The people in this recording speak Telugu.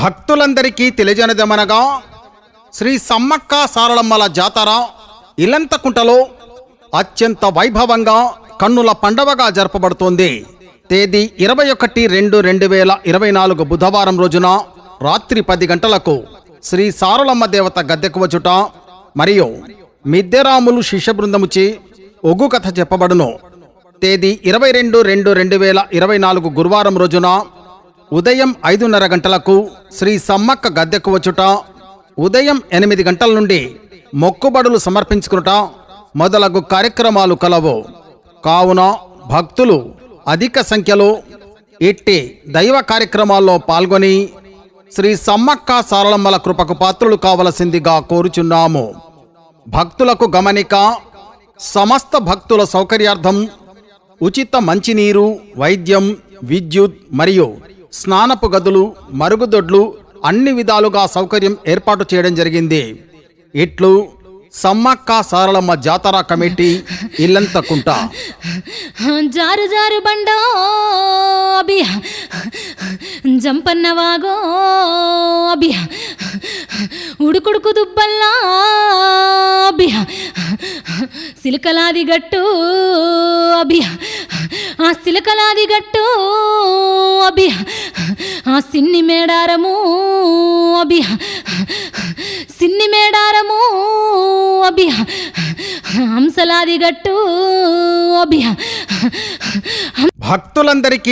భక్తులందరికీ తెలియజనదమనగా శ్రీ సమ్మక్క సారళమ్మల జాతర ఇలంతకుంటలో అత్యంత వైభవంగా కన్నుల పండవగా జరపబడుతోంది. తేదీ ఇరవై ఒకటి రెండు రెండు వేల ఇరవై నాలుగు బుధవారం రోజున రాత్రి పది గంటలకు శ్రీ సారళమ్మ దేవత గద్దెకు వచ్చుట మరియు మిద్దెరాములు శిష్య బృందముచి ఒగ్గు కథ చెప్పబడును. తేదీ ఇరవై రెండు రెండు రెండు వేల ఇరవై నాలుగు గురువారం రోజున ఉదయం ఐదున్నర గంటలకు శ్రీ సమ్మక్క గద్దెకు వచ్చుట ఉదయం ఎనిమిది గంటల నుండి మొక్కుబడులు సమర్పించుకునుట మొదలగు కార్యక్రమాలు కలవు. కావున భక్తులు అధిక సంఖ్యలో ఇట్టి దైవ కార్యక్రమాల్లో పాల్గొని శ్రీ సమ్మక్క సారళమ్మల కృపకు పాత్రులు కావలసిందిగా కోరుచున్నాము. భక్తులకు గమనిక సమస్త భక్తుల సౌకర్యార్థం ఉచిత మంచినీరు వైద్యం విద్యుత్ మరియు స్నానపు గదులు మరుగుదొడ్లు అన్ని విధాలుగా సౌకర్యం ఏర్పాటు చేయడం జరిగింది. ఇట్లు సమ్మక్క సారలమ్మ జాతర కమిటీ ఇల్లంతకుంటా. జారు జారు బండో అభి జంపన్న వాగో అభి ఉడుకుడుకు దుబ్బల్లా అభి సిలకలాది గట్టు అభి ఆ సిలకలాది గట్టు అభి ఆ సిన్ని మేడారము అభి సిన్ని మేడారము అభి హంసలాది గట్టు అభి భక్తులందరికీ